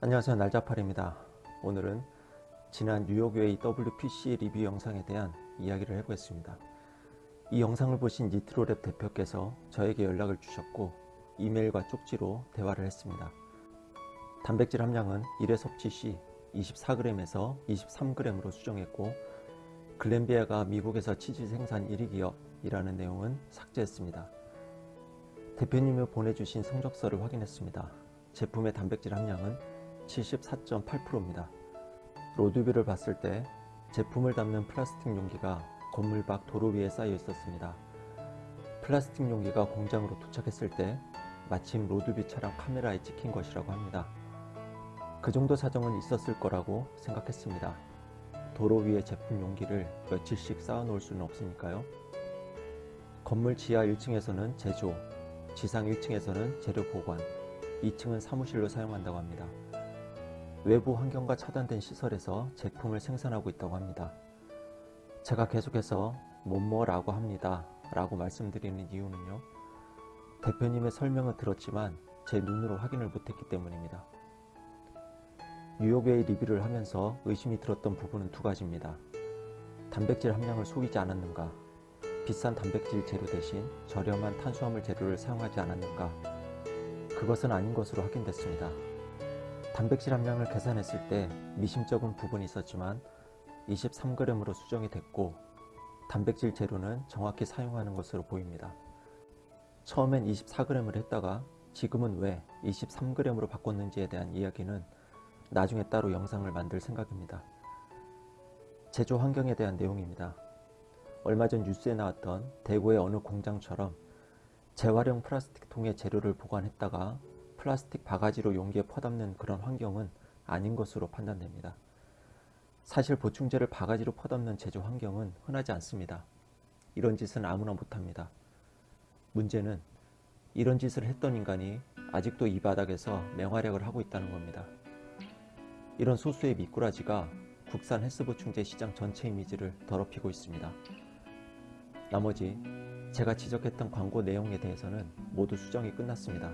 안녕하세요. 날자팔입니다. 오늘은 지난 뉴욕웨이 WPC 리뷰 영상에 대한 이야기를 해보겠습니다. 이 영상을 보신 니트로랩 대표께서 저에게 연락을 주셨고 이메일과 쪽지로 대화를 했습니다. 단백질 함량은 1회 섭취 시 24g에서 23g으로 수정했고 글렌비아가 미국에서 치즈 생산 1위 기업이라는 내용은 삭제했습니다. 대표님이 보내주신 성적서를 확인했습니다. 제품의 단백질 함량은 74.8%입니다. 로드뷰를 봤을 때 제품을 담는 플라스틱 용기가 건물 밖 도로 위에 쌓여 있었습니다. 플라스틱 용기가 공장으로 도착했을 때 마침 로드뷰 차량 카메라에 찍힌 것이라고 합니다. 그 정도 사정은 있었을 거라고 생각했습니다. 도로 위에 제품 용기를 며칠씩 쌓아 놓을 수는 없으니까요. 건물 지하 1층에서는 제조, 지상 1층에서는 재료 보관, 2층은 사무실로 사용한다고 합니다. 외부 환경과 차단된 시설에서 제품을 생산하고 있다고 합니다. 제가 계속해서 뭐뭐라고 합니다. 라고 말씀드리는 이유는요. 대표님의 설명을 들었지만 제 눈으로 확인을 못했기 때문입니다. 뉴욕웨이 리뷰를 하면서 의심이 들었던 부분은 두 가지입니다. 단백질 함량을 속이지 않았는가, 비싼 단백질 재료 대신 저렴한 탄수화물 재료를 사용하지 않았는가, 그것은 아닌 것으로 확인됐습니다. 단백질 함량을 계산했을 때 미심쩍은 부분이 있었지만 23g으로 수정이 됐고 단백질 재료는 정확히 사용하는 것으로 보입니다. 처음엔 24g을 했다가 지금은 왜 23g으로 바꿨는지에 대한 이야기는 나중에 따로 영상을 만들 생각입니다. 제조 환경에 대한 내용입니다. 얼마 전 뉴스에 나왔던 대구의 어느 공장처럼 재활용 플라스틱 통에 재료를 보관했다가 플라스틱 바가지로 용기에 퍼담는 그런 환경은 아닌 것으로 판단됩니다. 사실 보충제를 바가지로 퍼담는 제조 환경은 흔하지 않습니다. 이런 짓은 아무나 못합니다. 문제는 이런 짓을 했던 인간이 아직도 이 바닥에서 맹활약을 하고 있다는 겁니다. 이런 소수의 미꾸라지가 국산 헬스 보충제 시장 전체 이미지를 더럽히고 있습니다. 나머지 제가 지적했던 광고 내용에 대해서는 모두 수정이 끝났습니다.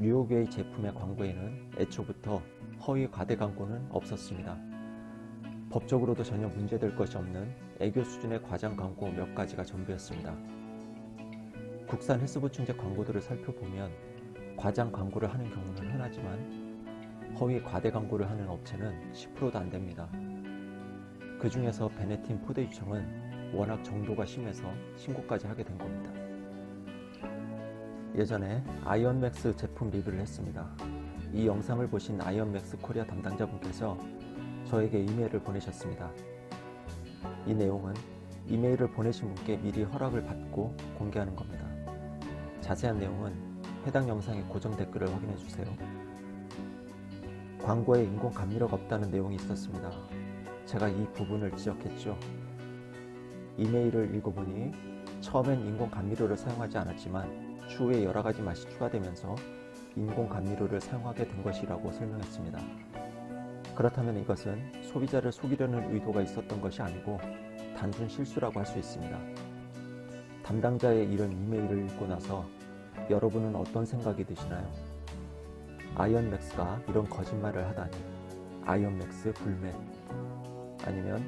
뉴욕웨이 제품의 광고에는 애초부터 허위 과대 광고는 없었습니다. 법적으로도 전혀 문제될 것이 없는 애교 수준의 과장 광고 몇 가지가 전부였습니다. 국산 헬스보충제 광고들을 살펴보면 과장 광고를 하는 경우는 흔하지만 허위 과대 광고를 하는 업체는 10%도 안 됩니다. 그 중에서 베네틴 포대 유청은 워낙 정도가 심해서 신고까지 하게 된 겁니다. 예전에 아이언맥스 제품 리뷰를 했습니다. 이 영상을 보신 아이언맥스 코리아 담당자분께서 저에게 이메일을 보내셨습니다. 이 내용은 이메일을 보내신 분께 미리 허락을 받고 공개하는 겁니다. 자세한 내용은 해당 영상의 고정 댓글을 확인해 주세요. 광고에 인공 감미료가 없다는 내용이 있었습니다. 제가 이 부분을 지적했죠. 이메일을 읽어보니 처음엔 인공 감미료를 사용하지 않았지만 추후에 여러 가지 맛이 추가되면서 인공 감미료를 사용하게 된 것이라고 설명했습니다. 그렇다면 이것은 소비자를 속이려는 의도가 있었던 것이 아니고 단순 실수라고 할 수 있습니다. 담당자의 이런 이메일을 읽고 나서 여러분은 어떤 생각이 드시나요? 아이언맥스가 이런 거짓말을 하다니 아이언맥스 불매 아니면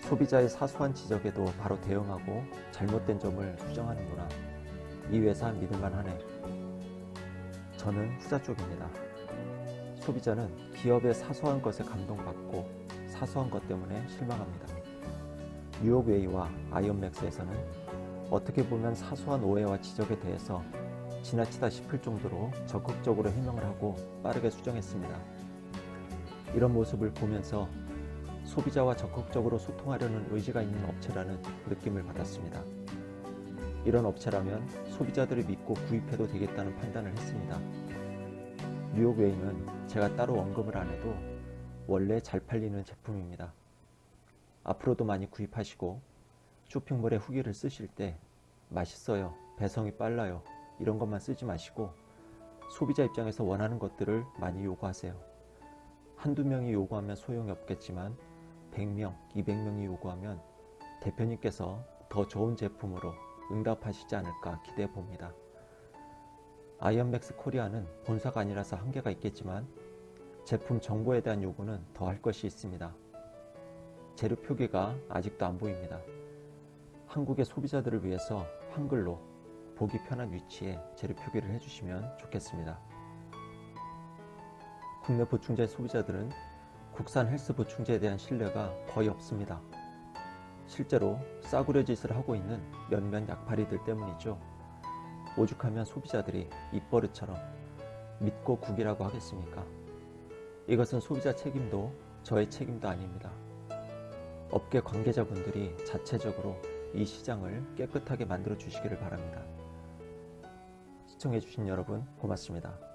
소비자의 사소한 지적에도 바로 대응하고 잘못된 점을 수정하는구나. 이 회사 믿을만 하네. 저는 후자 쪽입니다. 소비자는 기업의 사소한 것에 감동받고 사소한 것 때문에 실망합니다. 뉴욕웨이와 아이언맥스에서는 어떻게 보면 사소한 오해와 지적에 대해서 지나치다 싶을 정도로 적극적으로 해명을 하고 빠르게 수정했습니다. 이런 모습을 보면서 소비자와 적극적으로 소통하려는 의지가 있는 업체라는 느낌을 받았습니다. 이런 업체라면 소비자들을 믿고 구입해도 되겠다는 판단을 했습니다. 뉴욕웨이는 제가 따로 언급을 안 해도 원래 잘 팔리는 제품입니다. 앞으로도 많이 구입하시고 쇼핑몰에 후기를 쓰실 때 맛있어요, 배송이 빨라요 이런 것만 쓰지 마시고 소비자 입장에서 원하는 것들을 많이 요구하세요. 한두 명이 요구하면 소용이 없겠지만 100명, 200명이 요구하면 대표님께서 더 좋은 제품으로 응답하시지 않을까 기대해 봅니다. 아이언맥스 코리아는 본사가 아니라서 한계가 있겠지만 제품 정보에 대한 요구는 더 할 것이 있습니다. 재료 표기가 아직도 안 보입니다. 한국의 소비자들을 위해서 한글로 보기 편한 위치에 재료 표기를 해주시면 좋겠습니다. 국내 보충제 소비자들은 국산 헬스 보충제에 대한 신뢰가 거의 없습니다. 실제로 싸구려 짓을 하고 있는 몇몇 약팔이들 때문이죠. 오죽하면 소비자들이 입버릇처럼 믿고 국이라고 하겠습니까? 이것은 소비자 책임도 저의 책임도 아닙니다. 업계 관계자분들이 자체적으로 이 시장을 깨끗하게 만들어 주시기를 바랍니다. 시청해주신 여러분 고맙습니다.